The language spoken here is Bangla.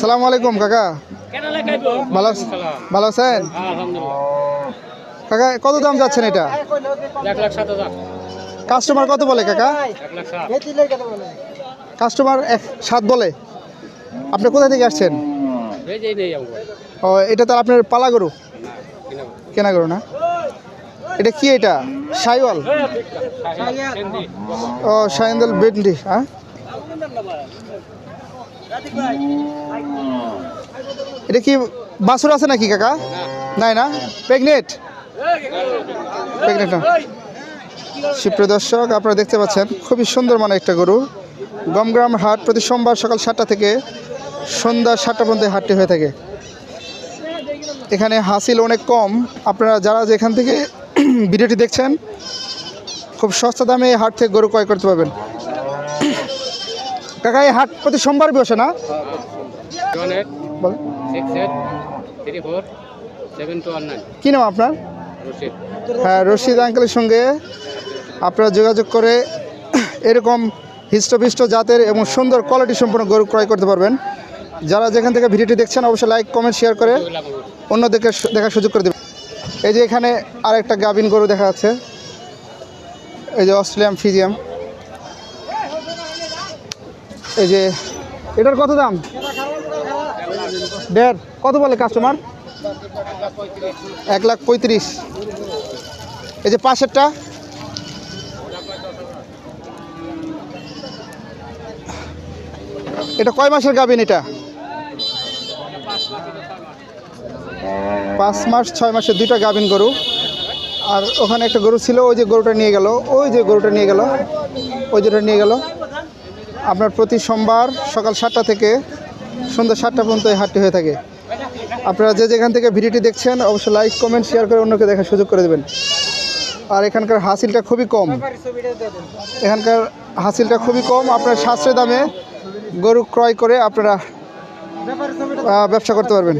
সালাম আলাইকুম, কাকা। ভালো ভালো আছেন? কাকা, কত দাম যাচ্ছেন এটা? কাস্টমার কত বলে, কাকা? কাস্টমার এক সাত বলে। আপনি কোথা থেকে আসছেন? ও, এটা তার আপনার পালা গরু কেনা গরু না? এটা কি এটা? সাইওয়াল? ও সাইন্দাল বেন্ডি হ্যাঁ? এটা কি বাছুর আছে নাকি, কাকা? নাই না? প্রেগনেট? প্রেগনেট না। সুপ্রিয় দর্শক, আপনারা দেখতে পাচ্ছেন, খুবই সুন্দর মানে একটা গরু। গমগ্রাম হাট প্রতি সোমবার সকাল সাতটা থেকে সন্ধ্যা সাতটা পর্যন্ত হাটটি হয়ে থাকে। এখানে হাসিল অনেক কম। আপনারা যারা যেখান থেকে ভিডিওটি দেখছেন, খুব সস্তা দামে হাট থেকে গরু ক্রয় করতে পারবেন। কাকা এই হাট প্রতি সোমবার বসে না? কি নাম আপনার? হ্যাঁ রশিদ আঙ্কেলের সঙ্গে আপনারা যোগাযোগ করে এরকম হৃষ্টপুষ্ট জাতের এবং সুন্দর কোয়ালিটি সম্পন্ন গরু ক্রয় করতে পারবেন। যারা যেখান থেকে ভিডিওটি দেখছেন অবশ্যই লাইক কমেন্ট শেয়ার করে অন্যদেরকে দেখার সুযোগ করে দেবেন। এই যে এখানে আর একটা গাভিন গরু দেখা যাচ্ছে। এই যে অস্ট্রেলিয়াম ফিজিয়াম। এই যে, এটার কত দাম? দেড়। কত বলে কাস্টমার এক লাখ পঁয়ত্রিশ। এই যে পাশেরটা? এটা কয় মাসের গাভিন এটা? পাঁচ মাস, ছয় মাসের দুইটা গাভিন গরু। আর ওখানে একটা গরু ছিল, ওই যে গরুটা নিয়ে গেল, ওই যে গরুটা নিয়ে গেল, ওই যেটা নিয়ে গেল। আপনার প্রতি সোমবার সকাল সাতটা থেকে সন্ধ্যা সাতটা পর্যন্ত এই হাটটি হয়ে থাকে। আপনারা যে যেখান থেকে ভিডিওটি দেখছেন, অবশ্যই লাইক কমেন্ট শেয়ার করে অন্যকে দেখার সুযোগ করে দেবেন। আর এখানকার হাসিলটা খুবই কম। এখানকার হাসিলটা খুবই কম। আপনার সাশ্রয় দামে গরু ক্রয় করে আপনারা ব্যবসা করতে পারবেন।